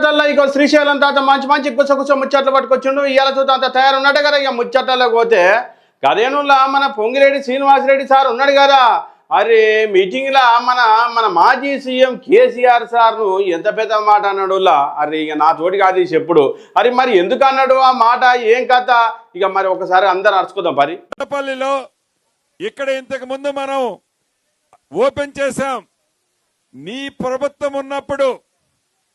ముచ్చట్లలో ఇక శ్రీశైలం తాత మంచి మంచి కుస ముచ్చట్లు పట్టుకొచ్చిండు. ఇవాళ చూద్దాం అంత తయారున్నాడే కదా ఇక ముచ్చట్లలో పోతే. కదేనుల్లా మన పొంగిరెడ్డి శ్రీనివాసరెడ్డి సార్ ఉన్నాడు కదా. అరే మీటింగ్లో మన మన మాజీ సీఎం కేసీఆర్ సార్ను ఎంత పెద్ద మాట అన్నాడు అరే ఇక నా తోటి కాదు చెప్పుడు. అరే మరి ఎందుకు అన్నాడు ఆ మాట? ఏం కథ? ఇక మరి ఒకసారి అందరు అరుచుకుందాం పరి. కొత్తపల్లిలో ఇక్కడ ఇంతకు ముందు మనం ఓపెన్ చేశాం. నీ ప్రభుత్వం ఉన్నప్పుడు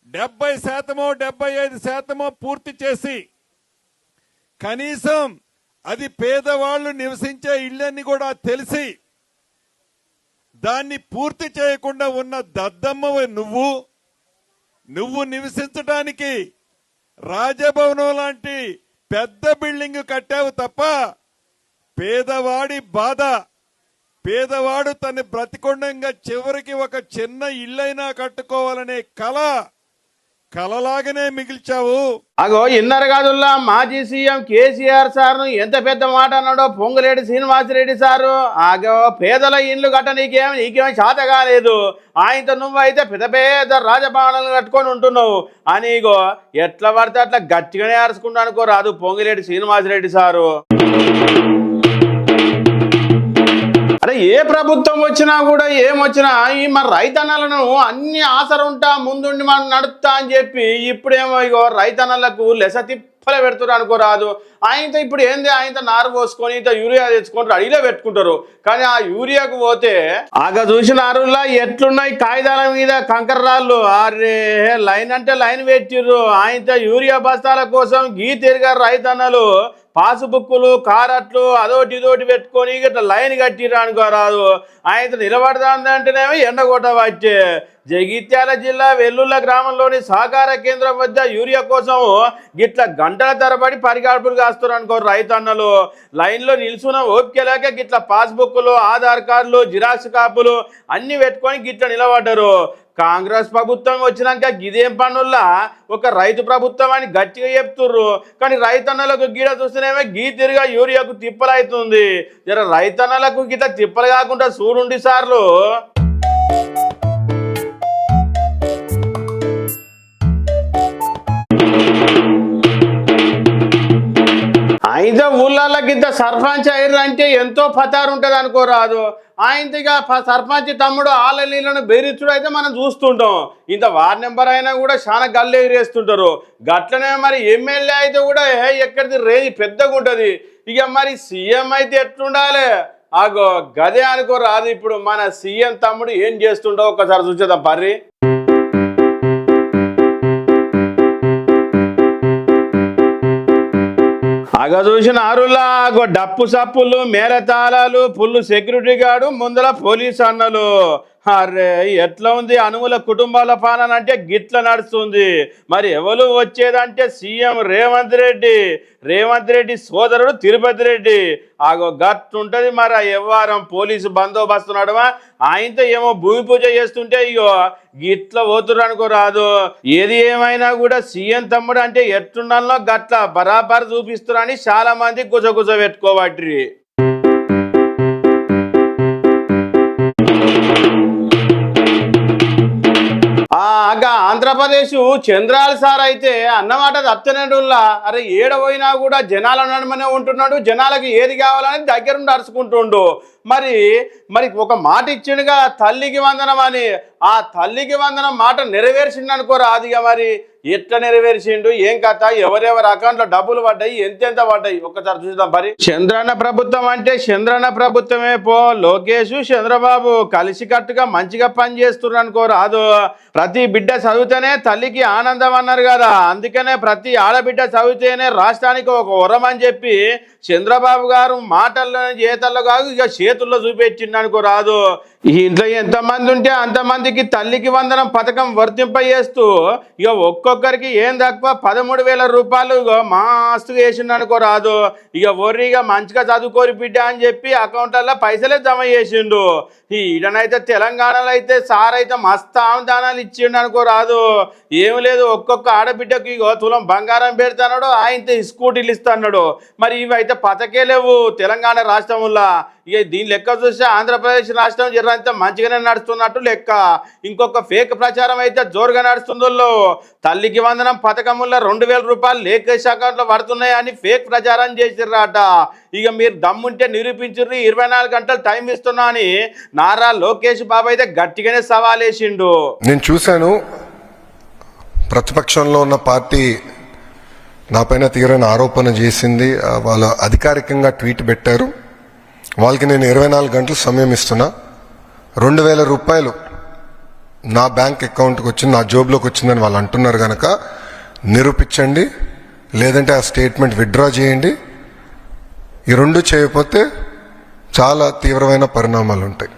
డెబ్బై శాతమో డెబ్బై ఐదు శాతమో పూర్తి చేసి కనీసం అది పేదవాళ్ళు నివసించే ఇళ్ళని కూడా తెలిసి దాన్ని పూర్తి చేయకుండా ఉన్న దద్దమ్మ నువ్వు నువ్వు నివసించడానికి రాజభవనం లాంటి పెద్ద బిల్డింగ్ కట్టావు తప్ప పేదవాడి బాధ పేదవాడు తన బ్రతికొండంగా చివరికి ఒక చిన్న ఇల్లైనా కట్టుకోవాలనే కళ కలలాగానే మిగిల్చావు. అగో ఇన్నర కాదుల్లా మాజీ సీఎం కేసీఆర్ సార్ను ఎంత పెద్ద మాట అన్నాడో పొంగులేడి శ్రీనివాసరెడ్డి సారు. ఆగో పేదల ఇండ్లు కట్ట నీకేం నీకేం చేత కాలేదు. ఆయనతో నువ్వు అయితే పెద్ద పెద్ద రాజభవనాలు కట్టుకొని ఉంటున్నావు. అని ఇగో ఎట్లా పడితే అట్లా గట్టిగానే అరుచుకుంటా అనుకో రాదు పొంగిలేడి శ్రీనివాసరెడ్డి సారు. అరే ఏ ప్రభుత్వం వచ్చినా కూడా ఏమొచ్చినా ఈ మన రైతన్నలను అన్ని ఆసరుంటా ముందుండి మనం నడుపుతా అని చెప్పి ఇప్పుడేమో ఇగో రైతన్నలకు లెస తిప్పలే పెడుతున్నారు అనుకోరాదు ఆయనతో ఇప్పుడు ఏంది? ఆయనతో నారు పోసుకొని ఇంత యూరియా తెచ్చుకుంటారు అడిగిలో పెట్టుకుంటారు. కానీ ఆ యూరియాకు పోతే ఆగ చూసిన అరువులా ఎట్లున్నాయి కాగితాల మీద కంకర రాళ్ళు అరే లైన్ అంటే లైన్ పెట్టిర్రు. ఆయనతో యూరియా బస్తాల కోసం గీ తిరిగారు రైతన్నలు పాసుబుక్కులు కారట్లు అదోటి ఇదోటి పెట్టుకొని ఇట్లా లైన్ కట్టిరా ఆయన నిలబడదా అంటేనేమో ఎండ కొట్టవచ్చే జగిత్యాల జిల్లా వెల్లుల్ల గ్రామంలోని సహకార కేంద్రం వద్ద యూరియా కోసం గిట్ల గంటల తరబడి పరిగాడుపులు కాస్తున్నారు అనుకో రైతన్నలు. లైన్లో నిల్చున్న ఓపిక లేక గిట్ల పాస్బుక్లు ఆధార్ కార్డులు జిరాక్స్ కాపులు అన్ని పెట్టుకొని గిట్ల నిలబడ్డారు. కాంగ్రెస్ ప్రభుత్వం వచ్చినాక గిదేం పనుల్లా? ఒక రైతు ప్రభుత్వం అని గట్టిగా చెప్తుర్రు. కానీ రైతన్నలకు గీడ చూస్తేనేమో గీ తిరిగా యూరియాకు తిప్పలవుతుంది జర రైతన్నలకు గిట్ల తిప్పలు కాకుండా చూడుండి సార్లు. ఆయనతో ఇంత సర్పంచ్ అయ్యారు అంటే ఎంతో పతారు ఉంటుంది అనుకోరాదు ఆయనగా సర్పంచ్ తమ్ముడు ఆల నీళ్ళను బెదిరించుడు అయితే మనం చూస్తుంటాం. ఇంత వార్డ్ నెంబర్ అయినా కూడా చాలా గల్లు ఎగిరేస్తుంటారు గట్లనే మరి ఎమ్మెల్యే అయితే కూడా ఏ ఎక్కడిది రేంజ్ పెద్దగా ఉంటుంది ఇక మరి సీఎం అయితే ఎట్లుండాలి? ఆగో గదే అనుకోరాదు. ఇప్పుడు మన సీఎం తమ్ముడు ఏం చేస్తుండో ఒకసారి చూసేద్దాం పర్రి. అగ చూసిన ఆరులా డప్పు సప్పులు మేళతాళాలు ఫుల్ సెక్యూరిటీ గార్డు ముందర పోలీస్ అన్నలు. అరే ఎట్లా ఉంది అనుముల కుటుంబాల పాలన అంటే గిట్ల నడుస్తుంది. మరి ఎవరు వచ్చేదంటే సీఎం రేవంత్ రెడ్డి. రేవంత్ రెడ్డి సోదరుడు తిరుపతి రెడ్డి. ఆగో గట్టుంటది మరి ఆ వ్యవహారం పోలీసు బందోబస్తు నడమా. ఆయనతో ఏమో భూమి పూజ చేస్తుంటే అయ్యో గిట్ల పోతురు అనుకోరాదు ఏది ఏమైనా కూడా సీఎం తమ్ముడు అంటే ఎట్లుండాలో గట్ల బరాబర్ చూపిస్తున్నారని చాలా మంది గుజగుజ పెట్టుకోబట్టి ఆంధ్రప్రదేశ్ చంద్రాల సార్ అయితే అన్నమాట తప్తనేడుల్లా అరే ఏడ పోయినా కూడా జనాల నడమనే ఉంటున్నాడు జనాలకి ఏది కావాలని దగ్గరుండి అరుచుకుంటుండు. మరి మరి ఒక మాట ఇచ్చిండుగా తల్లికి వందనం అని ఆ తల్లికి వందనం మాట నెరవేర్చిండు అనుకోరా అదిగా మరి? ఎట్లా నెరవేర్చిండు ఏం కథ ఎవరెవరి అకౌంట్లో డబ్బులు పడ్డాయి ఎంతెంత పడ్డాయి? ఒక్కసారి చూద్దాం మరి. చంద్రన్న ప్రభుత్వం అంటే చంద్రన్న ప్రభుత్వమే పో. లోకేష్ చంద్రబాబు కలిసి కట్టుగా మంచిగా పనిచేస్తున్నారు అనుకో రాదు. ప్రతి బిడ్డ చదివితేనే తల్లికి ఆనందం అన్నారు కదా. అందుకనే ప్రతి ఆడబిడ్డ చదివితేనే రాష్ట్రానికి ఒక వరం అని చెప్పి చంద్రబాబు గారు మాటల్లో చేతల్లో కాదు ఇక చేతుల్లో చూపెట్టిండు అనుకో రాదు. ఈ ఇంట్లో ఎంతమంది ఉంటే అంతమందికి తల్లికి వందనం పథకం వర్తింపజేస్తూ ఇక ఒక్కరికి ఏం తక్కువ? పదమూడు వేల రూపాయలు. మాస్తుగా వేసిండు అనుకో రాదు ఇక ఒర్రిగా మంచిగా చదువుకోరి బిడ్డ అని చెప్పి అకౌంట్లలో పైసలే జమ చేసిండు. ఈడనైతే తెలంగాణలో అయితే సార్ అయితే మస్తు ఆమదానాలు ఇచ్చిండు అనుకో రాదు. ఏం లేదు ఒక్కొక్క ఆడబిడ్డకు ఇగో తులం బంగారం పెడతాడు ఆయనతో స్కూటీలు ఇస్తాడు మరి ఇవి అయితే పథకే లేవు తెలంగాణ రాష్ట్రంలో ఇక దీని లెక్క చూస్తే ఆంధ్రప్రదేశ్ రాష్ట్రం జరంతా మంచిగానే నడుస్తున్నట్టు లెక్క. ఇంకొక ఫేక్ ప్రచారం అయితే జోరుగా నడుస్తుందో తల్లికి వందనం పథకంలో రెండు వేల రూపాయలు లేకేష్ అకౌంట్లో పడుతున్నాయని ఫేక్ ప్రచారం చేసిర్రాట. ఇక మీరు దమ్ముంటే నిరూపించు ఇరవై నాలుగు గంటలు టైం ఇస్తున్నా అని నారా లోకేష్ బాబు అయితే గట్టిగానే సవాలేసిండు. నేను చూశాను. ప్రతిపక్షంలో ఉన్న పార్టీ నాపైన తీరని ఆరోపణ చేసింది. వాళ్ళ వాళ్ళు అధికారికంగా ట్వీట్ పెట్టారు. వాళ్ళకి నేను ఇరవై నాలుగు గంటలు సమయం ఇస్తున్నా. రెండు వేల రూపాయలు నా బ్యాంక్ అకౌంట్కి వచ్చింది నా జోబ్లోకి వచ్చిందని వాళ్ళు అంటున్నారు కనుక నిరూపించండి. లేదంటే ఆ స్టేట్మెంట్ విత్డ్రా చేయండి. ఈ రెండు చేయకపోతే చాలా తీవ్రమైన పరిణామాలు ఉంటాయి.